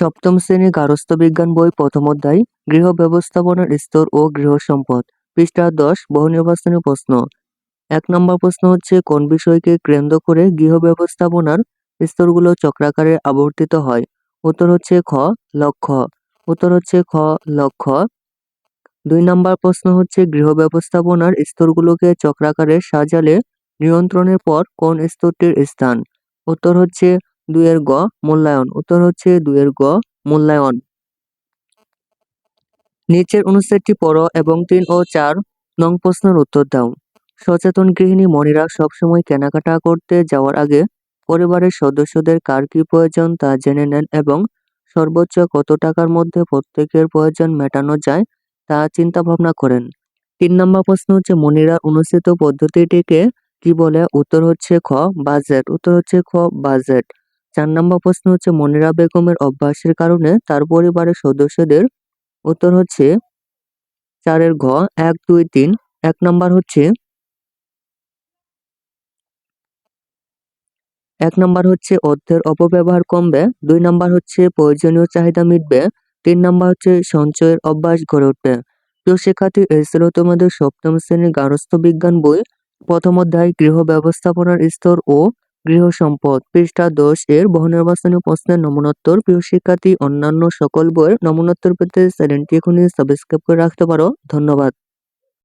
সপ্তম শ্রেণি গার্হস্থ্য বিজ্ঞান বই প্রথম অধ্যায়, গৃহ ব্যবস্থাপনার স্তর ও গৃহ সম্পদ, পৃষ্ঠা দশ বহু নির্বাচনী প্রশ্ন। এক নম্বর প্রশ্ন হচ্ছে, কোন বিষয়কে কেন্দ্র করে গৃহ ব্যবস্থাপনার স্তরগুলো চক্রাকারে আবর্তিত হয়? উত্তর হচ্ছে খ, লক্ষ্য। উত্তর হচ্ছে খ, লক্ষ্য। দুই নম্বর প্রশ্ন হচ্ছে, গৃহ ব্যবস্থাপনার স্তরগুলোকে চক্রাকারে সাজালে নিয়ন্ত্রণের পর কোন স্তরটির স্থান? উত্তর হচ্ছে দুইয়ের গ মূল্যায়ন। উত্তর হচ্ছে দুইয়ের গ মূল্যায়ন। নিচের অনুচ্ছেদটি পড়ো এবং তিন ও চার নং প্রশ্নের উত্তর দাও। সচেতন গৃহিণী মনিরা সবসময় কেনাকাটা করতে যাওয়ার আগে পরিবারের সদস্যদের কার কি প্রয়োজন তা জেনে নেন এবং সর্বোচ্চ কত টাকার মধ্যে প্রত্যেকের প্রয়োজন মেটানো যায় তা চিন্তা ভাবনা করেন। তিন নম্বর প্রশ্ন হচ্ছে মনিরা অনুষ্ঠিত পদ্ধতিটিকে কি বলে? উত্তর হচ্ছে খ বাজেট উত্তর হচ্ছে খ বাজেট চার নম্বর প্রশ্ন হচ্ছে, মনিরা বেগমের অভ্যাসের কারণে তার পরিবারের সদস্যদের উত্তর হচ্ছে চারের ঘ, এক, দুই, তিন। এক নম্বর হচ্ছে, এক নম্বর হচ্ছে অর্থের অপব্যবহার কমবে। দুই নম্বর হচ্ছে প্রয়োজনীয় চাহিদা মিটবে। তিন নম্বর হচ্ছে সঞ্চয়ের অভ্যাস গড়ে উঠবে। প্রিয় শিক্ষার্থী, এই ছিল তোমাদের সপ্তম শ্রেণির গার্হস্থ্য বিজ্ঞান বই। প্রথম অধ্যায়, গৃহ ব্যবস্থাপনার স্তর ও গৃহ সম্পদ পৃষ্ঠা দশ এর বহুনির্বাচনী প্রশ্নের নমুনোত্তর। প্রিয় শিক্ষার্থী, অন্যান্য সকল বইয়ের নমুনোত্তর পেতে চ্যানেলটি এখনই সাবস্ক্রাইব করে রাখতে পারো। ধন্যবাদ।